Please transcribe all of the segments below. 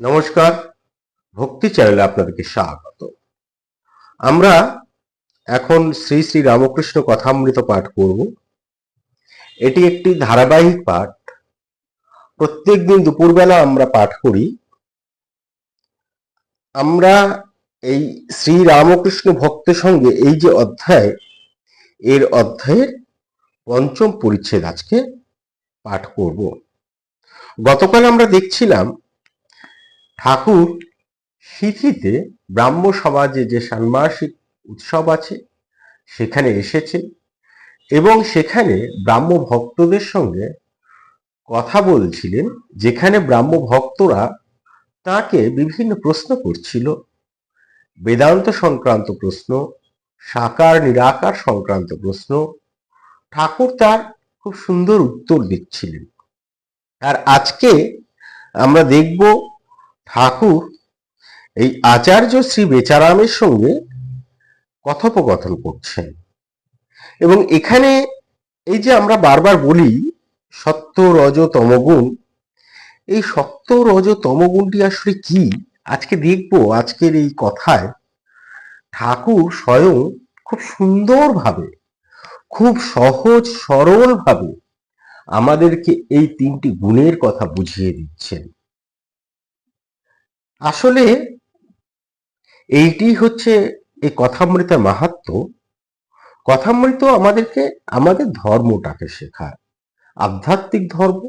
নমস্কার, ভক্তি চ্যানেলে আপনাদেরকে স্বাগত। আমরা এখন শ্রী শ্রী রামকৃষ্ণ কথামৃত পাঠ করব। এটি একটি ধারাবাহিক পাঠ। প্রত্যেক দিন দুপুরবেলা আমরা পাঠ করি। আমরা এই শ্রী রামকৃষ্ণ ভক্তের সঙ্গে এই যে অধ্যায়, এর অধ্যায়ের পঞ্চম পরিচ্ছেদ আজকে পাঠ করব। গতকাল আমরা দেখছিলাম ঠাকুর সিথিতে ব্রাহ্ম সমাজে যে ষান্মাসিক উৎসব আছে, সেখানে এসেছে এবং সেখানে ব্রাহ্ম ভক্তদের সঙ্গে কথা বলছিলেন, যেখানে ব্রাহ্ম ভক্তরা তাকে বিভিন্ন প্রশ্ন করছিল। বেদান্ত সংক্রান্ত প্রশ্ন, সাকার নিরাকার সংক্রান্ত প্রশ্ন। ঠাকুর তার খুব সুন্দর উত্তর দিচ্ছিলেন। আর আজকে আমরা দেখব ঠাকুর, এই আচার্য শ্রী বেচারামের সঙ্গে কথোপকথন করছেন। এবং এখানে এই যে আমরা বারবার বলি সত্য রজ তমগুণ এই সত্য রজ তমগুণটি আসলে কি? আজকে দেখব, আজকের এই কথায় ঠাকুর স্বয়ং খুব সুন্দরভাবে, খুব সহজ সরলভাবে আমাদেরকে এই তিনটি গুণের কথা বুঝিয়ে দিচ্ছেন। আসলে এইটি হচ্ছে এই কথামৃতের মাহাত্ম কথামৃত আমাদেরকে, আমাদের ধর্মটাকে শেখায়। আধ্যাত্মিক ধর্ম,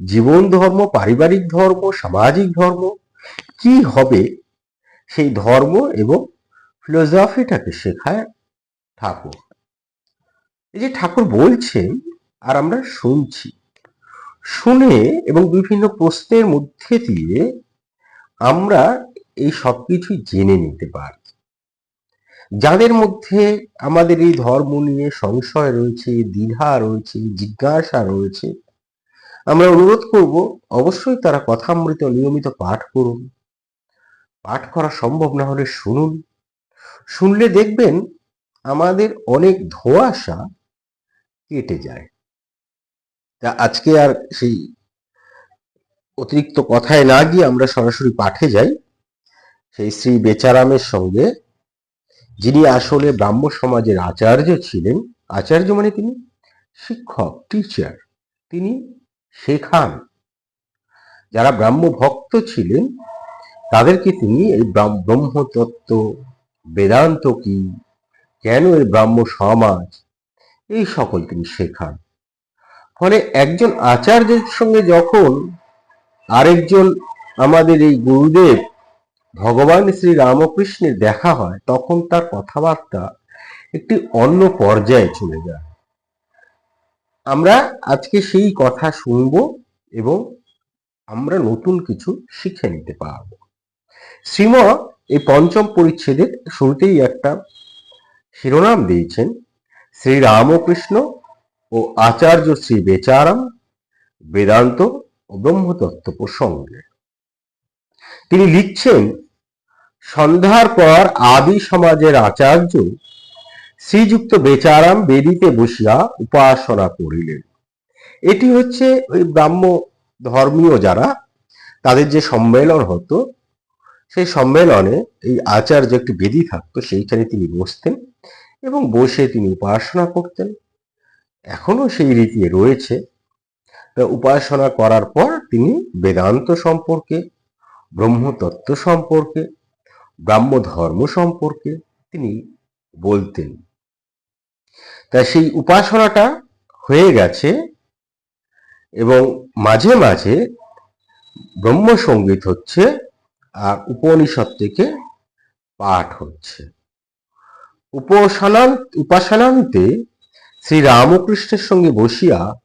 জীবন ধর্ম, পারিবারিক ধর্ম, সামাজিক ধর্ম, কি হবে সেই ধর্ম এবং ফিলোসফিটাকে শেখায় ঠাকুর। এই যে ঠাকুর বলছেন, আর আমরা শুনছি। শুনে এবং বিভিন্ন প্রশ্নের মধ্যে দিয়ে আমরা এই সব কিছুই জেনে নিতে পারি যাদের মধ্যে আমাদের এই ধর্ম নিয়ে সংশয় রয়েছে, দ্বিধা রয়েছে, জিজ্ঞাসা রয়েছে, আমরা অনুরোধ করব, অবশ্যই তারা কথামৃত নিয়মিত পাঠ করুন। পাঠ করা সম্ভব না হলে শুনুন। শুনলে দেখবেন আমাদের অনেক ধোঁয়াশা কেটে যায়। তা আজকে আর সেই অতিরিক্ত কথায় না গিয়ে আমরা সরাসরি পাঠে যাই। সেই শ্রী বেচারামের সঙ্গে, যিনি আসলে ব্রাহ্ম সমাজের আচার্য ছিলেন, আচার্য মানে তিনি শিক্ষক টিচার তিনি শেখান। যারা ব্রাহ্ম ভক্ত ছিলেন, তাদেরকে তিনি এই ব্রহ্মতত্ত্ব, বেদান্ত কি, কেন এই ব্রাহ্ম সমাজ, এই সকল তিনি শেখান। ফলে একজন আচার্যের সঙ্গে যখন আরেকজন আমাদের এই গুরুদেব, ভগবান শ্রী রামকৃষ্ণের দেখা হয়, তখন তার কথাবার্তা একটি অন্য পর্যায়ে চলে যায়। আমরা আজকে সেই কথা শুনব এবং আমরা নতুন কিছু শিখে নিতে পারব। শ্রীম এই পঞ্চম পরিচ্ছেদের শুরুতেই একটা শিরোনাম দিয়েছেন, শ্রী রামকৃষ্ণ ও আচার্য শ্রী বেচারাম, বেদান্ত ব্রহ্মতত্ত্ব প্রসঙ্গে। তিনি লিখছেন, সন্ধ্যার পর আদি সমাজের আচার্য শ্রীযুক্ত বেচারাম বেদিতে বসিয়া উপাসনা করিলেন। এটি হচ্ছে ওই ব্রাহ্ম ধর্মীয় যারা, তাদের যে সম্মেলন হতো, সেই সম্মেলনে এই আচার্য একটি বেদি থাকতো, সেইখানে তিনি বসতেন এবং বসে তিনি উপাসনা করতেন। এখনও সেই রীতি রয়েছে। উপাসনা করার পর তিনি বেদান্ত সম্পর্কে, ব্রহ্মতত্ত্ব সম্পর্কে ব্রাহ্ম ধর্ম সম্পর্কে তিনি বলতেন। তা সেই উপাসনাটা হয়ে গেছে এবং মাঝে মাঝে ব্রহ্মসঙ্গীত হচ্ছে আর উপনিষদ থেকে পাঠ হচ্ছে। উপাসনা উপাসনান্তে শ্রী রামকৃষ্ণের সঙ্গে বসিয়া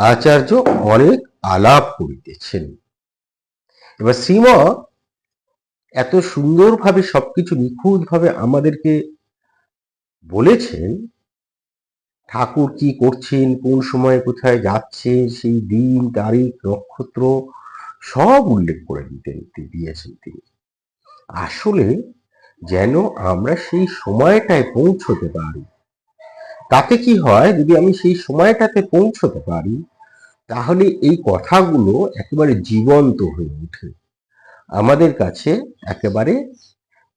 আচার্য অনেক আলাপ করিতেছেন। এবার শ্রীম এত সুন্দরভাবে সবকিছু নিখুঁতভাবে আমাদেরকে বলেছেন, ঠাকুর কি করছেন, কোন সময় কোথায় যাচ্ছে সেই দিন, তারিখ, নক্ষত্র, সব উল্লেখ করে দিতেন, দিয়েছেন তিনি। আসলে যেন আমরা সেই সময়টায় পৌঁছতে পারি। তাতে কি হয়, যদি আমি সেই সময়টাতে পৌঁছতে পারি, তাহলে এই কথাগুলো একেবারে জীবন্ত হয়ে ওঠে। আমাদের কাছে একেবারে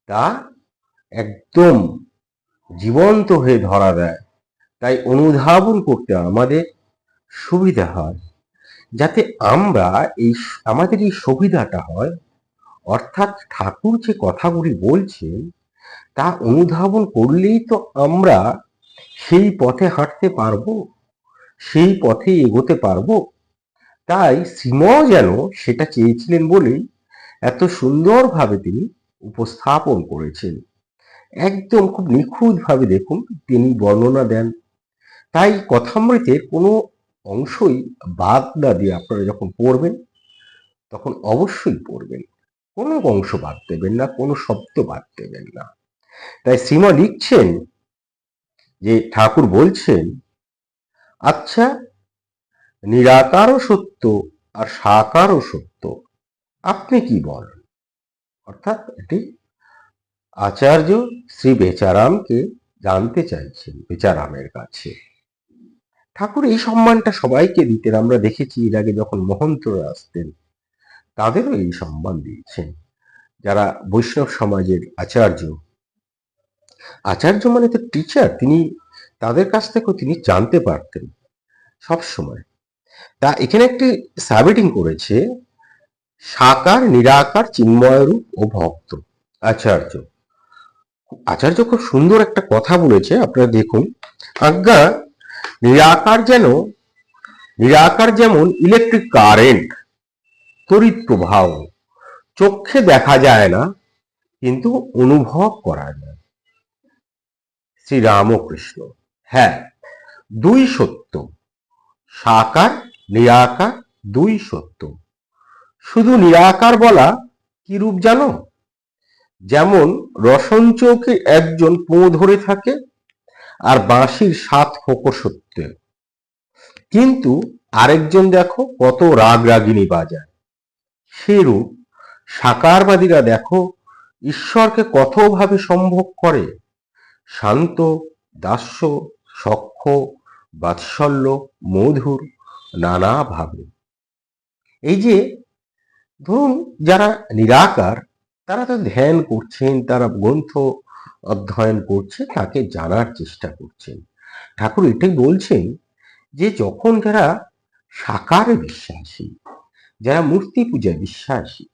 তা একদম জীবন্ত হয়ে ধরা দেয়। তাই অনুধাবন করতে আমাদের সুবিধা হয়, যাতে আমরা এই আমাদের এই সুবিধাটা হয়। অর্থাৎ ঠাকুর যে কথাগুলি বলছেন, তা অনুধাবন করলেই তো আমরা সেই পথে হাঁটতে পারব, সেই পথে এগোতে পারব। তাই শ্রীম যেন সেটা চেয়েছিলেন বলেই এত সুন্দরভাবে তিনি উপস্থাপন করেছেন। একদম খুব নিখুঁতভাবে দেখুন তিনি বর্ণনা দেন। তাই কথামৃতের কোনো অংশই বাদ না দিয়ে আপনারা যখন পড়বেন, তখন অবশ্যই পড়বেন। কোনো অংশ বাদ দেবেন না, কোনো শব্দ বাদ দেবেন না। তাই শ্রীমা লিখছেন যে ঠাকুর বলছেন আচ্ছা নিরাকারও সত্য আর সাকারও সত্য, আপনি কি বলেন? অর্থাৎ এটি আচার্য শ্রী বেচারামকে জানতে চাইছেন, বেচারামের কাছে। ঠাকুর, এই সম্মানটা সবাইকে দিতেন। আমরা দেখেছি এর আগে যখন মহন্তরা আসতেন, তাদেরও এই সম্মান দিয়েছেন। যারা বৈষ্ণব সমাজের আচার্য আচার্য মানে তো টিচার তিনি তাদের কাছ থেকেও তিনি জানতে পারতেন সব সময়। তা এখানে একটি সাবিটিং করেছে, সাকার, নিরাকার চিন্ময়রূপ ও ভক্ত, আচার্য। আচার্য খুব সুন্দর একটা কথা বলেছে, আপনারা দেখুন। আজ্ঞা, নিরাকার যেন, নিরাকার যেমন ইলেকট্রিক কারেন্ট তড়িৎ প্রবাহ, চোখে দেখা যায় না, কিন্তু অনুভব করা যায়। শ্রী রামকৃষ্ণ হ্যাঁ দুই সত্য। সাকার, নিরাকার, দুই সত্য। শুধু নিরাকার বলা কি রূপ জানো? যেমন রসন চৌকে একজন পো ধরে থাকে আর বাঁশির সাত ফোকর সত্যে। কিন্তু আরেকজন দেখো কত রাগ রাগিনী বাজায়। সেরূপ সাকারবাদীরা দেখো ঈশ্বরকে কতভাবে সম্ভব করে। শান্ত, দাস্য, সক্ষ, বাৎসল্য, মধুর নানাভাবে এই যে, ধরুন যারা নিরাকার, তারা তো ধ্যান করছেন, তারা গ্রন্থ অধ্যয়ন করছে, তাকে জানার চেষ্টা করছেন। ঠাকুর এটাই বলছেন যে, যখন যারা সাকারে বিশ্বাসী, যারা মূর্তি পূজায় বিশ্বাসী,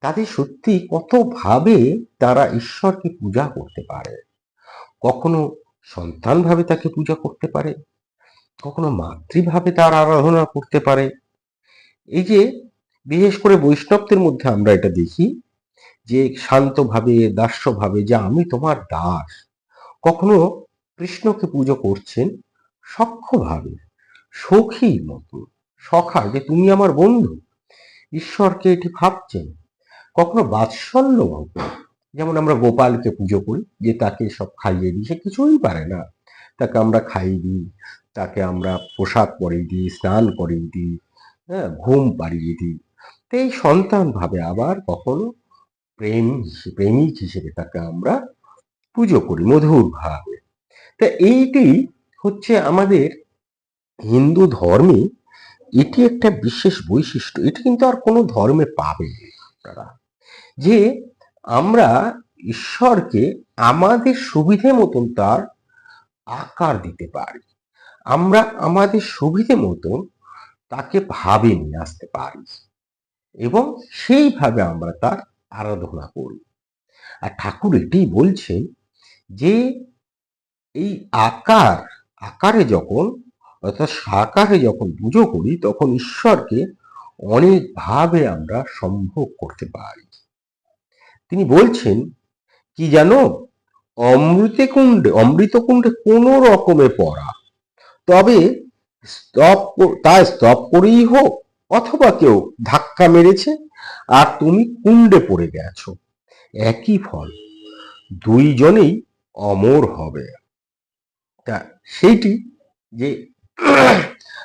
তাদের সত্যি কতভাবে তারা ঈশ্বরকে পূজা করতে পারে? কখনো সন্তানভাবে তাকে পূজা করতে পারে, কখনো মাতৃভাবে তার আরাধনা করতে পারে। এই যে বিশেষ করে বৈষ্ণবদের মধ্যে আমরা এটা দেখি যে শান্তভাবে, দাস্যভাবে, যে আমি তোমার দাস। কখনো কৃষ্ণকে পুজো করছেন সক্ষভাবে সখী মতো, সখা যে তুমি আমার বন্ধু, ঈশ্বরকে এটি ভাবছেন। কখনো বাৎসল্য ভাবে যেমন আমরা গোপালকে পুজো করি, যে তাকে সব খাইয়ে দিই, সে কিছুই পারে না। তাকে আমরা খাইয়ে দিই, তাকে আমরা পোশাক পরিয়ে দিই, স্নান করিয়ে দিই হ্যাঁ ঘুম পাড়িয়ে দিই। তো এই সন্তান ভাবে আবার কখনো প্রেম প্রেমিক হিসেবে তাকে আমরা পুজো করি মধুর ভাবে তা এইটি হচ্ছে আমাদের হিন্দু ধর্মে এটি একটা বিশেষ বৈশিষ্ট্য। এটি কিন্তু আর কোনো ধর্মে পাবে আপনারা। যে আমরা ঈশ্বরকে আমাদের সুবিধে মতন তার আকার দিতে পারি। আমরা আমাদের সুবিধে মতন তাকে ভাবে নিয়ে আসতে পারি এবং সেইভাবে আমরা তার আরাধনা করি। আর ঠাকুর এটি বলছেন যে, এই আকার, আকারে যখন, অর্থাৎ সাকারে যখন পুজো করি, তখন ঈশ্বরকে অনেকভাবে আমরা সম্ভব করতে পারি। তিনি বলছেন, কি জানো, অমৃতে কুণ্ডে, অমৃত কুণ্ডে কোনো রকমে পড়া। তবে স্তব তা স্তব করেই হোক, অথবা কেউ ধাক্কা মেরেছে, আর তুমি কুণ্ডে পড়ে গেছো। একই ফল, দুইজনেই অমর হবে। তা সেইটি যে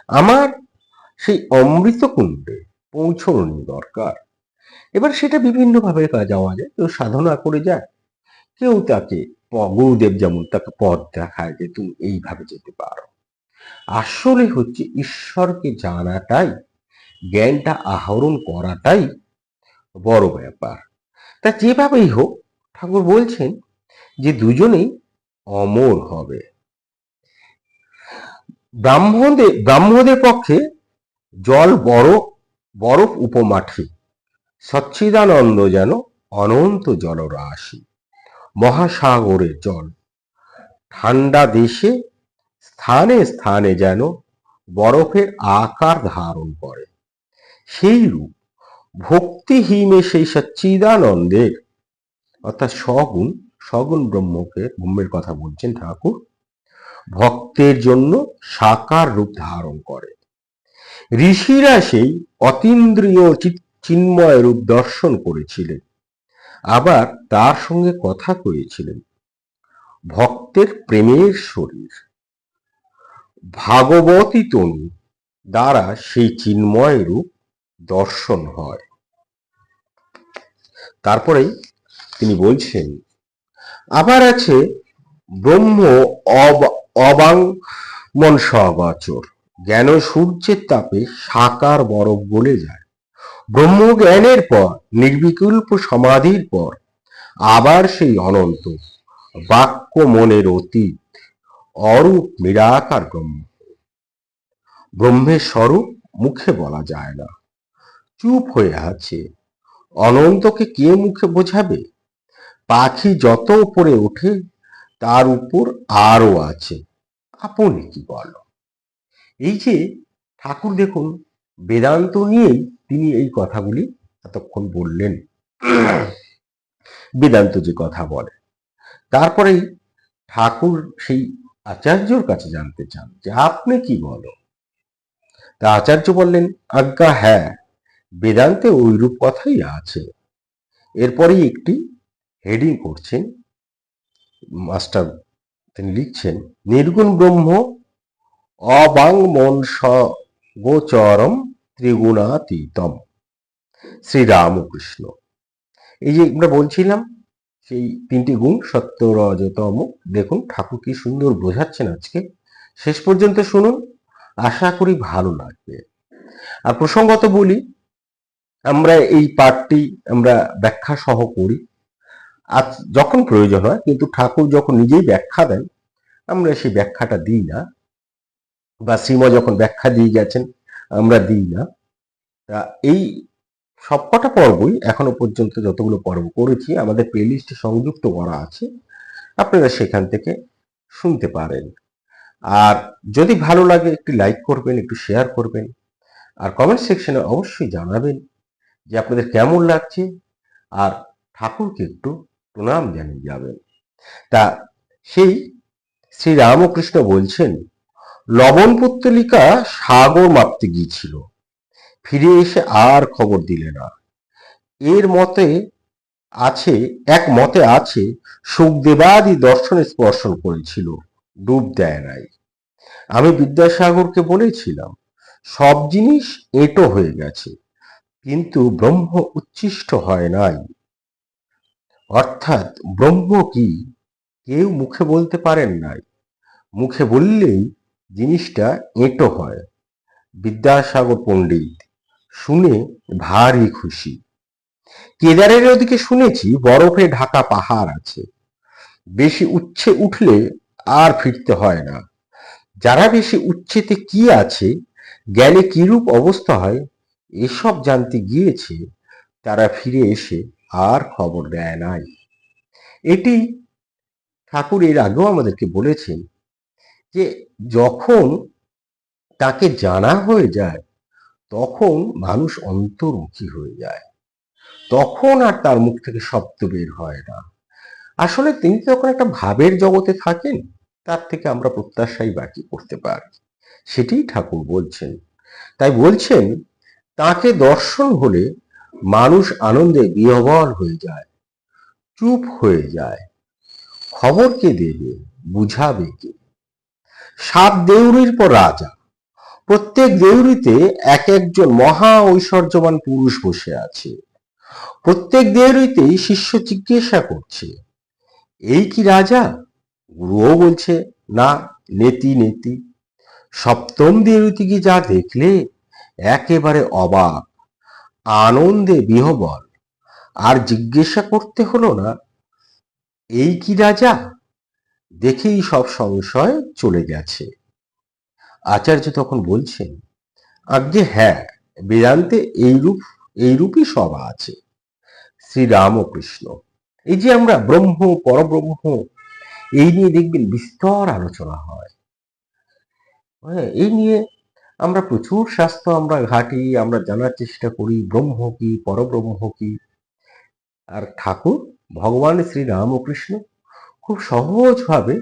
আমার সেই অমৃত কুণ্ডে পৌঁছানো দরকার। এবার সেটা বিভিন্নভাবে যাওয়া যায়। কেউ সাধনা করে যায়, কেউ তাকে গুরুদেব যেমন তাকে পথ দেখায় যে তুমি এইভাবে যেতে পারো। আসলে হচ্ছে ঈশ্বরকে জানাটাই, জ্ঞানটা আহরণ করাটাই বড় ব্যাপার। তা যেভাবেই হোক, ঠাকুর বলছেন যে দুজনেই অমর হবে। ব্রাহ্মণদের ব্রাহ্মণদের পক্ষে জল বড়, বরফ উপমাঠে। সচ্চিদানন্দ যেন অনন্ত জলরাশি মহাসাগরের জল। ঠান্ডা দেশে স্থানে স্থানে যেন বরফের আকার ধারণ করে। সেই রূপ ভক্তিহীনে সেই সচ্চিদানন্দের, অর্থাৎ সগুণ সগুণ ব্রহ্মকে, ব্রহ্মের কথা বলছেন ঠাকুর, ভক্তের জন্য সাকার রূপ ধারণ করে। ঋষিরা সেই অতীন্দ্রিয় চিৎ- চিন্ময় রূপ দর্শন করেছিলেন। আবার তার সঙ্গে কথা কয়েছিলেন। ভক্তের প্রেমের শরীর। ভাগবতী তনু দ্বারা সেই চিন্ময় রূপ দর্শন হয়। তারপরেই তিনি বলছেন, আবার আছে ব্রহ্ম অব- অবাঙ্মন সগোচর জ্ঞান সূর্যের তাপে সাকার বরফ গলে যায়। ব্রহ্ম জ্ঞানের পর, নির্বিকল্প সমাধির পর, আবার সেই অনন্ত বাক্য মনের অতীত, অরূপ নিরাকার ব্রহ্ম। ব্রহ্মের স্বরূপ মুখে বলা যায় না। চুপ হয়ে আছে। অনন্তকে কে মুখে বোঝাবে? পাখি যত উপরে ওঠে, তার উপর আরও আছে। আপনি কি বলো? এই যে ঠাকুর দেখুন, বেদান্ত নিয়েই তিনি এই কথাগুলি এতক্ষণ বললেন। বেদান্ত যে কথা বলে। তারপরেই ঠাকুর সেই আচার্যর কাছে জানতে চান যে, আপনি কি বলো? তা আচার্য বললেন, আজ্ঞা হ্যাঁ বেদান্তে ওইরূপ কথাই আছে। এরপরেই একটি হেডিং করছেন, মাস্টার তিনি লিখছেন, নির্গুণ ব্রহ্ম অবাংমন গোচরম ত্রিগুণাতীতম। শ্রীরামকৃষ্ণ। এই যে আমরা বলছিলাম, সেই তিনটি গুণ সত্য রজতম দেখুন, ঠাকুর কি সুন্দর বোঝাচ্ছেন আজকে। শেষ পর্যন্ত শুনুন, আশা করি ভালো লাগবে। আর প্রসঙ্গত বলি, আমরা এই পাঠটি আমরা ব্যাখ্যা সহ করি। আজ যখন প্রয়োজন হয়, কিন্তু ঠাকুর যখন নিজেই ব্যাখ্যা দেন, আমরা সেই ব্যাখ্যাটা দিই না। বা শ্রীমা যখন ব্যাখ্যা দিয়ে গেছেন আমরা দিই না। তা এই সবকটা পর্বই এখনও পর্যন্ত যতগুলো পর্ব করেছি, আমাদের প্লেলিস্টে সংযুক্ত করা আছে, আপনারা সেখান থেকে শুনতে পারেন। আর যদি ভালো লাগে, একটু লাইক করবেন, একটু শেয়ার করবেন, আর কমেন্ট সেকশনে অবশ্যই জানাবেন যে আপনাদের কেমন লাগছে, আর ঠাকুরকে একটু প্রণাম জানিয়ে যাবেন। তা সেই শ্রী রামকৃষ্ণ বলছেন লবণ পুত্তলিকা সাগর মাপতে গিয়েছিল। ফিরে এসে আর খবর দিলে না। এর মতে আছে, এক মতে আছে, সুখদেবাদি দর্শন স্পর্শন করেছিল ডুব দেয় নাই। আমি বিদ্যাসাগরকে বলেছিলাম, সব জিনিস এঁটো হয়ে গেছে, কিন্তু ব্রহ্ম উচ্ছিষ্ট হয় নাই। অর্থাৎ ব্রহ্ম কি, কেউ মুখে বলতে পারেন নাই। মুখে বললেই জিনিসটা এঁটো হয়। বিদ্যাসাগর পণ্ডিত, শুনে ভারী খুশি। কেদারের ওদিকে শুনেছি বরফে ঢাকা পাহাড় আছে। বেশি উচ্ছে উঠলে আর ফিরতে হয় না। যারা বেশি উচ্ছেতে কি আছে গেলে কিরূপ অবস্থা হয়, এসব জানতে গিয়েছে, তারা ফিরে এসে আর খবর দেয় নাই। এটি ঠাকুর এর আগেও আমাদেরকে বলেছেন যে যখন তাকে জানা হয়ে যায়, তখন মানুষ অন্তর্মুখী হয়ে যায়। তখন আর তার মুখ থেকে শব্দ বের হয় না। আসলে তিনি যখন একটা ভাবের জগতে থাকেন, তার থেকে আমরা প্রত্যাশাই বাকি করতে পারি। সেটি ঠাকুর বলছেন। তাই বলছেন, তাকে দর্শন হলে মানুষ আনন্দে বিহবল হয়ে যায়, চুপ হয়ে যায়। খবর কে দেবে? বুঝাবে কে? সাত দেউরির পর রাজা। প্রত্যেক দেউরিতে এক একজন মহা ঐশ্বর্যবান পুরুষ বসে আছে। প্রত্যেক দেউরিতেই শিষ্য জিজ্ঞাসা করছে, এই কি রাজা? গুরুও বলছে, না, নেতি নেতি। সপ্তম দেউরিতে কি যা দেখলে, একেবারে অবাক, আনন্দে বিহবল। আর জিজ্ঞাসা করতে হলো না, এই কি রাজা? দেখেই সব সংশয় চলে গেছে। আচার্য তখন বলছেন, আজ্ঞে হ্যাঁ বেদান্তে এইরূপ, এইরূপই সব আছে। শ্রীরামকৃষ্ণ, এই যে আমরা ব্রহ্ম, পরব্রহ্ম, এই নিয়ে দেখবেন বিস্তর আলোচনা হয়। হ্যাঁ এই নিয়ে আমরা প্রচুর শাস্ত্র আমরা ঘাটি, আমরা জানার চেষ্টা করি, ব্রহ্ম কি, পরব্রহ্ম কি। আর ঠাকুর, ভগবান শ্রী রামকৃষ্ণ খুব সহজভাবে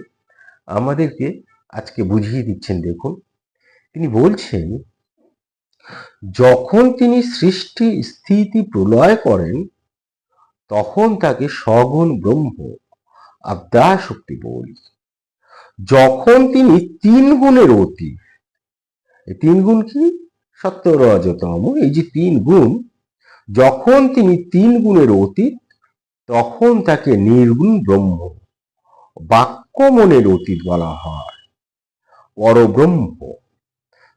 আমাদেরকে আজকে বুঝিয়ে দিচ্ছেন, দেখুন। তিনি বলছেন, যখন তিনি সৃষ্টি স্থিতি প্রলয় করেন, তখন তাকে সগুণ ব্রহ্ম আবদা শক্তি বলি। যখন তিনি তিন গুণের অতি তিন গুণ কি? সত্য রজতম এই যে তিন গুণ, যখন তিনি তিন গুণের অতীত, তখন তাকে নির্গুণ ব্রহ্ম বাক্য মনের অতীত বলা হয়। পরব্রহ্ম।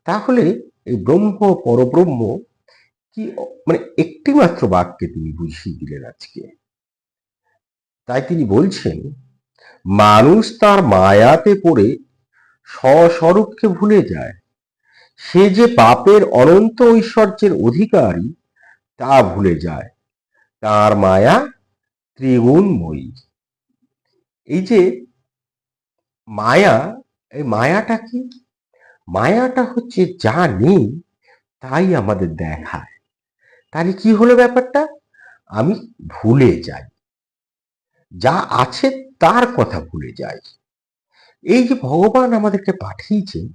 তাহলে এই ব্রহ্ম, পরব্রহ্ম কি মানে একটি মাত্র বাক্যে তিনি বুঝিয়ে দিলেন আজকে। তাই তিনি বলছেন, মানুষ তার মায়াতে পড়ে স্বস্বরূপকে ভুলে যায়। সে যে পাপের অনন্ত ঐশ্বর্যের অধিকারী, তা ভুলে যায়। তার মায়া ত্রিগুণময়ী। এই যে মায়া, এই মায়াটা কি? মায়াটা হচ্ছে যা নেই, তাই আমাদের দেখায়। তাহলে কি হলো ব্যাপারটা? আমি ভুলে যাই। যা আছে তার কথা ভুলে যাই। এই যে ভগবান আমাদেরকে পাঠিয়েছেন,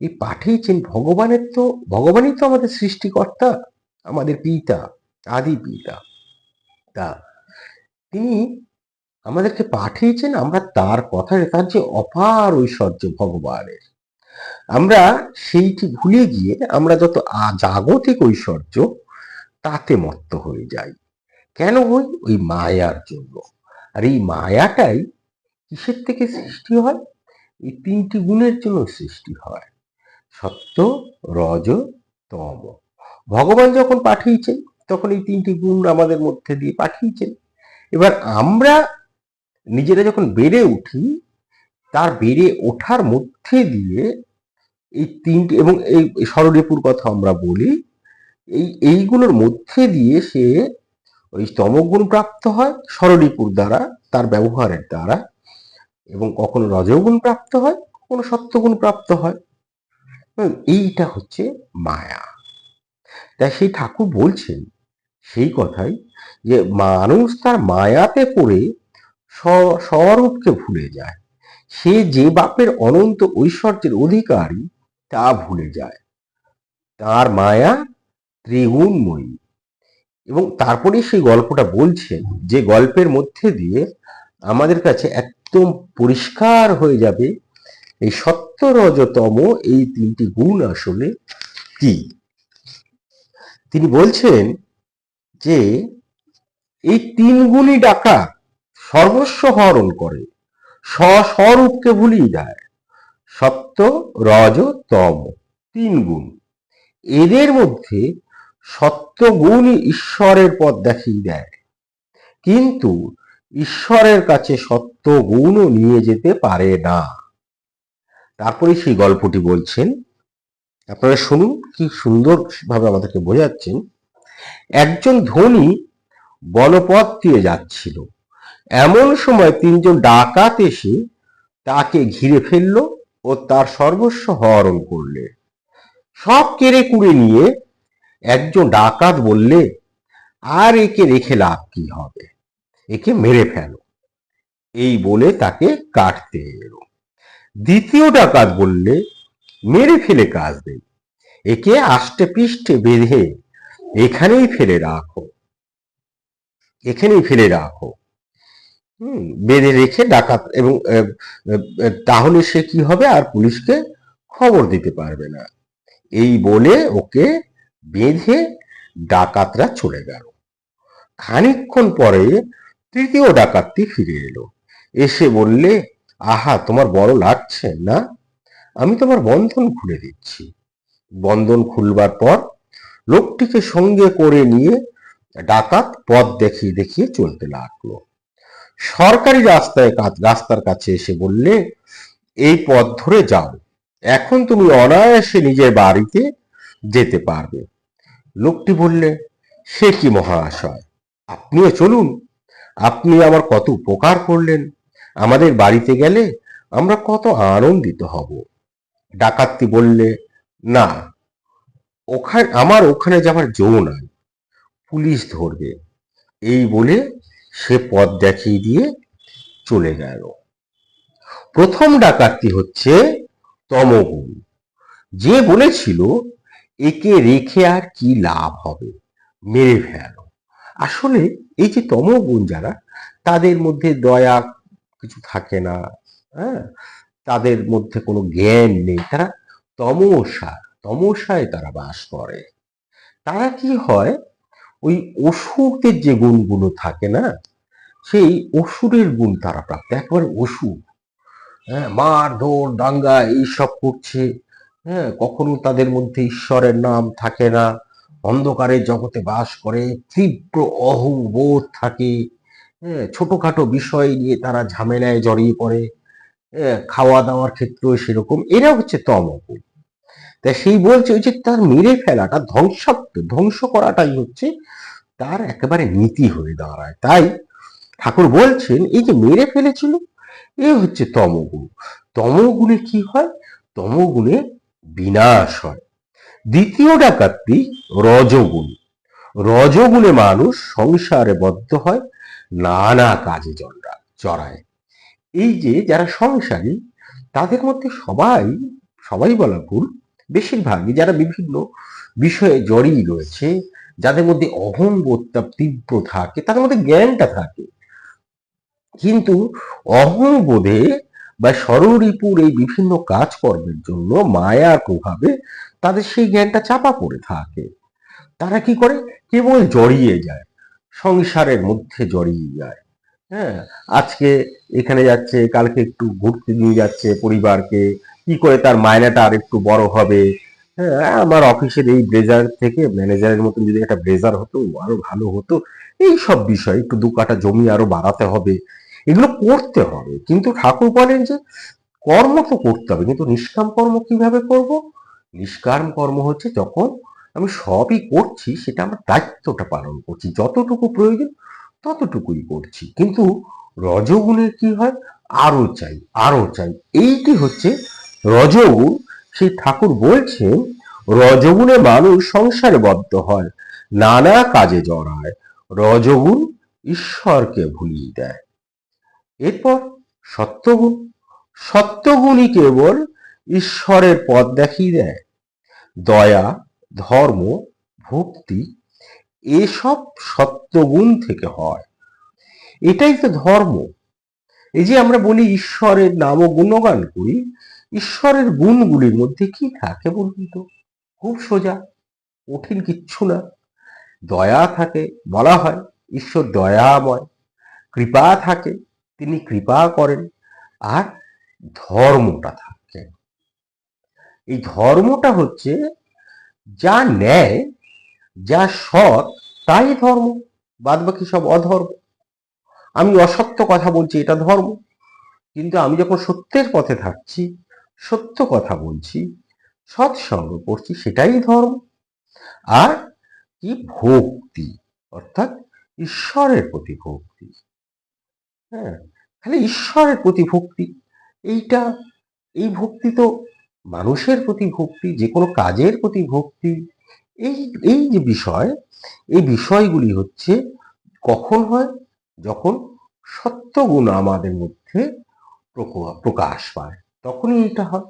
এই পাঠিয়েছেন ভগবানের তো, ভগবানই তো আমাদের সৃষ্টিকর্তা, আমাদের পিতা, আদি পিতা। তা তিনি আমাদেরকে পাঠিয়েছেন, আমরা তার কথা তার যে অপার ঐশ্বর্য ভগবানের। আমরা সেইটি ভুলে গিয়ে আমরা যত জাগতিক ঐশ্বর্য, তাতে মত্ত হয়ে যাই। কেন হই? ওই মায়ার জন্য। আর এই মায়াটাই কিসের থেকে সৃষ্টি হয়? এই তিনটি গুণের জন্য সৃষ্টি হয়। সত্য, রজ, তম। ভগবান যখন পাঠিয়েছেন, তখন এই তিনটি গুণ আমাদের মধ্যে দিয়ে পাঠিয়েছেন। এবার আমরা নিজেরা যখন বেড়ে উঠি, তার বেড়ে ওঠার মধ্যে দিয়ে এই তিনটি এবং এই স্বরূপুর কথা আমরা বলি, এই এইগুলোর মধ্যে দিয়ে সে ওই তমগুণ প্রাপ্ত হয় স্বরূপুর দ্বারা, তার ব্যবহারের দ্বারা এবং কখনো রজগুণ প্রাপ্ত হয়, কখনো সত্যগুণ প্রাপ্ত হয়। এইটা হচ্ছে মায়া। তাই সেই ঠাকুর বলছেন সেই কথাই যে মানুষ তার মায়াতে পড়ে স্বরূপকে ভুলে যায়। সে যে বাপের অনন্ত ঐশ্বর্যের অধিকারী, তা ভুলে যায়। তার মায়া ত্রিগুণময়ী। এবং তারপরে সেই গল্পটা বলছেন যে গল্পের মধ্যে দিয়ে আমাদের কাছে একদম পরিষ্কার হয়ে যাবে এই সত্য রজতম এই তিনটি গুণ আসলে কি? তিনি বলছেন যে এই তিন গুণই ডাকা সর্বস্ব হরণ করে, স্বস্বরূপকে ভুলিয়ে দেয় সত্য রজ, তম, তিন গুণ। এদের মধ্যে সত্য গুণই ঈশ্বরের পথ দেখিয়ে দেয়। কিন্তু ঈশ্বরের কাছে সত্য গুণও নিয়ে যেতে পারে না। তারপরে সেই গল্পটি বলছেন, আপনারা শুনুন কি সুন্দর ভাবে আমাদেরকে বোঝাচ্ছেন। একজন ধনী বনপথ দিয়ে যাচ্ছিল। এমন সময় তিনজন ডাকাত এসে তাকে ঘিরে ফেলল ও তার সর্বস্ব হরণ করলে। সব কেড়ে কুড়ে নিয়ে একজন ডাকাত বললে, আর একে রেখে লাভ কি হবে? একে মেরে ফেলো। এই বলে তাকে কাটতে এলো। দ্বিতীয় ডাকাত বললে, মেরে ফেলে কাজ নেই। একে আষ্টে পৃষ্ঠে বেঁধে এখানেই ফেলে রাখো। এখানেই ফেলে রাখো। বেঁধে রেখে ডাকাত এবং তাহলে সে কি হবে? আর পুলিশকে খবর দিতে পারবে না। এই বলে ওকে বেঁধে ডাকাতরা চলে গেল। খানিকক্ষণ পরে তৃতীয় ডাকাতটি ফিরে এলো। এসে বললে, আহা, তোমার বড় লাগছে, না? আমি তোমার বন্ধন খুলে দিচ্ছি। বন্ধন খুলবার পর লোকটিকে সঙ্গে করে নিয়ে ডাকাত পথ দেখিয়ে দেখিয়ে চলতে লাগল। সরকারি রাস্তায় রাস্তার কাছে এসে বললে, এই পথ ধরে যাও। এখন তুমি অনায়াসে নিজের বাড়িতে যেতে পারবে। লোকটি বললে, সে কি মহাশয়? আপনিও চলুন। আপনি আমার কত উপকার করলেন। আমাদের বাড়িতে গেলে আমরা কত আনন্দিত হব। ডাকাতটি বললে, না, ওখানে, আমার ওখানে যাবার জো নাই। পুলিশ ধরবে। এই বলে সে পথ দেখিয়ে দিয়ে চলে গেল। প্রথম ডাকাতটি হচ্ছে তমগুণ যে বলেছিল, একে রেখে আর কি লাভ হবে? মেরে ফেলো আসলে এই যে তমগুণ যারা, তাদের মধ্যে দয়া কিছু থাকে না হ্যাঁ? তাদের মধ্যে কোনো জ্ঞান নেই। তারা তমসা তমসায় তারা বাস করে। তারা কি হয় ওই অসুরদের যে গুণগুলো থাকে না সেই অসুরের গুণ তারা প্রাপ্ত। একেবারে অসুর হ্যাঁ মার ধর দাঙ্গা এইসব করছে। হ্যাঁ কখনো তাদের মধ্যে ঈশ্বরের নাম থাকে না। অন্ধকারের জগতে বাস করে তীব্র অহংবোধ থাকে। হ্যাঁ ছোটোখাটো বিষয় নিয়ে তারা ঝামেলায় জড়িয়ে পড়ে। হ্যাঁ, খাওয়া দাওয়ার ক্ষেত্রেও সেরকম। এরা হচ্ছে তমগুণ। তা সেই বলছে যে তার মেরে ফেলাটা ধ্বংসাত্ম ধ্বংস করাটাই হচ্ছে তার একেবারে নীতি হয়ে দাঁড়ায়। তাই ঠাকুর বলছেন, এই যে মেরে ফেলেছিল, এ হচ্ছে তমগুণ। তমগুণে কি হয়? তমগুণে বিনাশ হয়। দ্বিতীয় ডাকাতটি রজগুণ। রজগুণে মানুষ সংসারে বদ্ধ হয়, নানা কাজে জড়া, চড়ায়। এই যে যারা সংসারী, তাদের মধ্যে সবাই সবাই বলা ভুল বেশিরভাগই যারা বিভিন্ন বিষয়ে জড়িয়ে রয়েছে, যাদের মধ্যে অহংবোধটা তীব্র থাকে, তাদের মধ্যে জ্ঞানটা থাকে। কিন্তু অহংবোধে বা স্বরূপুর এই বিভিন্ন কাজকর্মের জন্য মায়ার প্রভাবে তাদের সেই জ্ঞানটা চাপা পড়ে থাকে। তারা কি করে? কেবল জড়িয়ে যায়, সংসারের মধ্যে জড়িয়ে যায়। হ্যাঁ আজকে এখানে যাচ্ছে, কালকে একটু ঘুরতে নিয়ে যাচ্ছে পরিবারকে কি করে তার মায়নাটা আর একটু বড় হবে? হ্যাঁ আমার অফিসের এই ব্লেজার থেকে ম্যানেজারের মতন যদি একটা ব্লেজার হতো, আরও ভালো হতো। এই সব বিষয়, একটু দু কাটা জমি আরও বাড়াতে হবে। এগুলো করতে হবে। কিন্তু ঠাকুর বলেন যে, কর্ম তো করতে হবে। কিন্তু নিষ্কাম কর্ম কীভাবে করব? নিষ্কাম কর্ম হচ্ছে যখন আমি সবই করছি, সেটা আমার দায়িত্বটা পালন করছি। যতটুকু প্রয়োজন, ততটুকুই করছি। কিন্তু রজগুণের কি হয়? আরও চাই আরও চাই। এইটি হচ্ছে রজগুণ সেই ঠাকুর বলছেন রজগুণে মানুষ সংসারে বদ্ধ হয়, নানা কাজে জড়ায় রজগুণ ঈশ্বরকে ভুলিয়ে দেয়। এরপর সত্যগুণ, সত্যগুণই কেবল ঈশ্বরের পথ দেখিয়ে দেয়। দয়া, ধর্ম, ভক্তি, এসব সত্যগুণ থেকে হয়। এটাই তো ধর্ম। এই যে আমরা বলি ঈশ্বরের নাম গুণগান করি ঈশ্বরের গুণগুলির মধ্যে কি থাকে বলুন তো? খুব সোজা, কঠিন কিচ্ছু না। দয়া থাকে বলা হয়, ঈশ্বর দয়াময়। কৃপা থাকে, তিনি কৃপা করেন। আর ধর্মটা থাকে। এই ধর্মটা হচ্ছে, যা ন্যায়, যা সৎ, তাই ধর্ম বাদ বাকি সব অধর্ম। আমি অসত্য কথা বলছি, এটা ধর্ম। কিন্তু আমি যখন সত্যের পথে থাকছি সত্য কথা বলছি, সৎসঙ্গ করছি সেটাই ধর্ম। আর কি ভক্তি, অর্থাৎ ঈশ্বরের প্রতি ভক্তি। হ্যাঁ খালি ঈশ্বরের প্রতি ভক্তি, এইটা, এই ভক্তি তো মানুষের প্রতি ভক্তি, যে কোনো কাজের প্রতি ভক্তি। এই এই যে বিষয়, এই বিষয়গুলি হচ্ছে কখন হয়? যখন সত্যগুণ আমাদের মধ্যে প্রকো- প্রকাশ পায়। তখনই এটা হয়।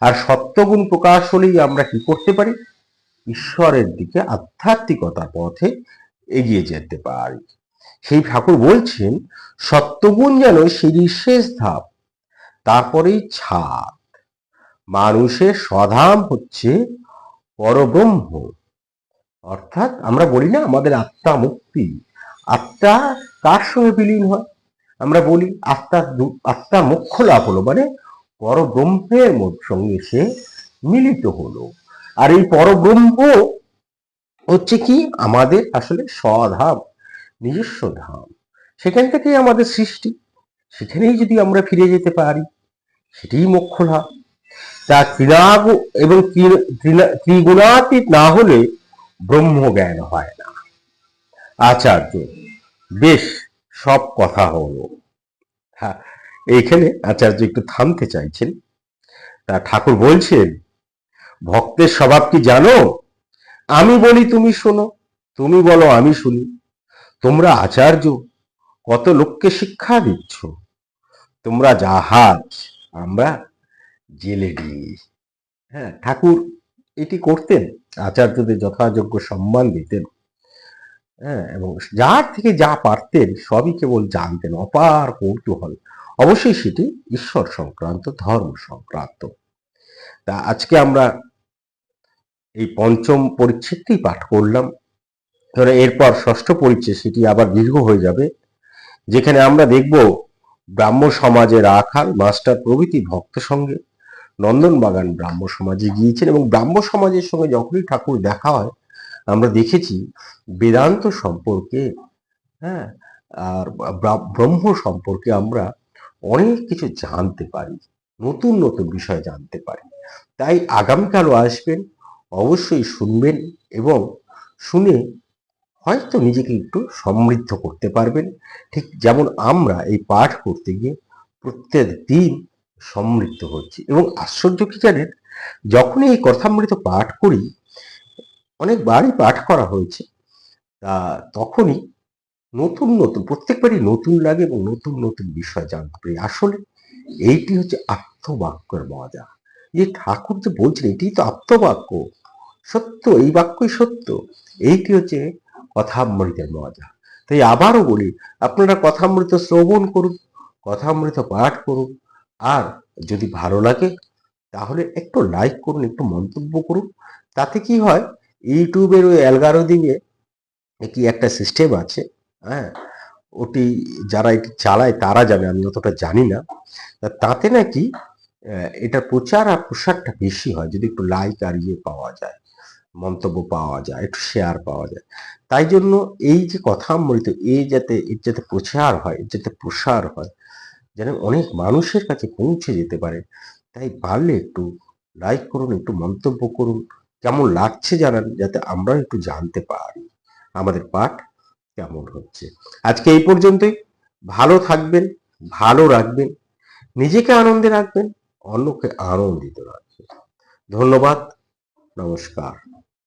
আর সত্যগুণ প্রকাশ হলেই আমরা কি করতে পারি? ঈশ্বরের দিকে আধ্যাত্মিকতার পথে এগিয়ে যেতে পারি। সেই ঠাকুর বলছেন, সত্যগুণ যেন সিঁড়ির শেষ ধাপ, তারপরেই ছাদ। মানুষের স্বধাম হচ্ছে পরব্রহ্ম। অর্থাৎ আমরা বলি না, আমাদের আত্মা মুক্তি। আত্মা কার সঙ্গে বিলীন হয়? আমরা বলি আত্মার দু- আত্মার মুখ্য লাভ হলো মানে পরব্রহ্মের সঙ্গে সে মিলিত হলো। আর এই পরব্রহ্ম হচ্ছে কি? আমাদের আসলে স্বধাম, নিজস্ব ধাম। সেখান থেকেই আমাদের সৃষ্টি। সেখানেই যদি আমরা ফিরে যেতে পারি, সেটাই মোক্ষ লাভ। তা ত্রিনাগ এবং ত্রি- ত্রিগুণাতীত না হলে ব্রহ্ম জ্ঞান হয় না। আচার্য, বেশ, সব কথা হলো। হ্যাঁ এইখানে আচার্য একটু থামতে চাইছেন। তা ঠাকুর বলছেন, ভক্তের স্বভাব কি জানো? আমি বলি, তুমি শোনো, তুমি বলো, আমি শুনি। তোমরা আচার্য, কত লোককে শিক্ষা দিচ্ছ? তোমরা জাহাজ, আমরা জেলেডি হ্যাঁ ঠাকুর এটি করতেন, আচার্যদের যথাযোগ্য সম্মান দিতেন। হ্যাঁ এবং যার থেকে যা পারতেন, সবই কেবল জানতেন, অপার কৌতূহল। অবশ্যই সেটি ঈশ্বর সংক্রান্ত, ধর্ম সংক্রান্ত। তা আজকে আমরা এই পঞ্চম পরিচ্ছেদটি পাঠ করলাম। ধরে এরপর ষষ্ঠ পরিচ্ছেদ সেটি আবার দীর্ঘ হয়ে যাবে, যেখানে আমরা দেখব ব্রাহ্ম সমাজের রাখাল মাস্টার প্রভৃতি ভক্ত সঙ্গে নন্দনবাগান ব্রাহ্ম সমাজে গিয়েছেন এবং ব্রাহ্ম সমাজের সঙ্গে যখনই ঠাকুর দেখা হয়, আমরা দেখেছি বেদান্ত সম্পর্কে হ্যাঁ আর ব্রা- ব্রহ্ম সম্পর্কে আমরা অনেক কিছু জানতে পারি, নতুন নতুন বিষয় জানতে পারি। তাই আগামীকালও আসবেন, অবশ্যই শুনবেন এবং শুনে হয়তো নিজেকে একটু সমৃদ্ধ করতে পারবেন। ঠিক যেমন আমরা এই পাঠ করতে গিয়ে প্রত্যেক দিন সমৃদ্ধ হচ্ছি এবং আশ্চর্য কি জানেন? যখনই এই কথামৃত পাঠ করি, অনেকবারই পাঠ করা হয়েছে, তা তখনই নতুন নতুন, প্রত্যেকবারই নতুন লাগে এবং নতুন নতুন বিষয় জানতে পারি। আসলে এইটি হচ্ছে আত্মবাক্যের মজা। যে ঠাকুর যে বলছেন এটি তো আত্মবাক্য। সত্য, এই বাক্যই সত্য। এইটি হচ্ছে কথামৃতের মজা। তাই আবারও বলি, আপনারা কথামৃত শ্রবণ করুন, কথামৃত পাঠ করুন, আর যদি ভালো লাগে, তাহলে একটু লাইক করুন, একটু মন্তব্য করুন। তাতে কি হয়, ইউটিউবের ওই অ্যালগারোদিমে কি একটা সিস্টেম আছে হ্যাঁ ওটি যারা এটি চালায় তারা জানে, আমি অতটা জানি না। তাতে নাকি এটার প্রচার আর প্রসারটা বেশি হয়, যদি একটু লাইক আর ইয়ে পাওয়া যায়, মন্তব্য পাওয়া যায়, একটু শেয়ার পাওয়া যায়। তাই জন্য এই যে কথা অমৃত এই যাতে, এর যাতে প্রচার হয়, এর যাতে প্রসার হয়, যেন অনেক মানুষের কাছে পৌঁছে যেতে পারে, তাই পারলে একটু লাইক করুন, একটু মন্তব্য করুন, কেমন লাগছে জানান, যাতে আমরা একটু জানতে পারি। আমাদের পাঠ কেমন হচ্ছে? আজকে এই পর্যন্তই। ভালো থাকবেন, ভালো রাখবেন, নিজেকে আনন্দে রাখবেন, অন্যকে আনন্দিত রাখবেন। ধন্যবাদ, নমস্কার।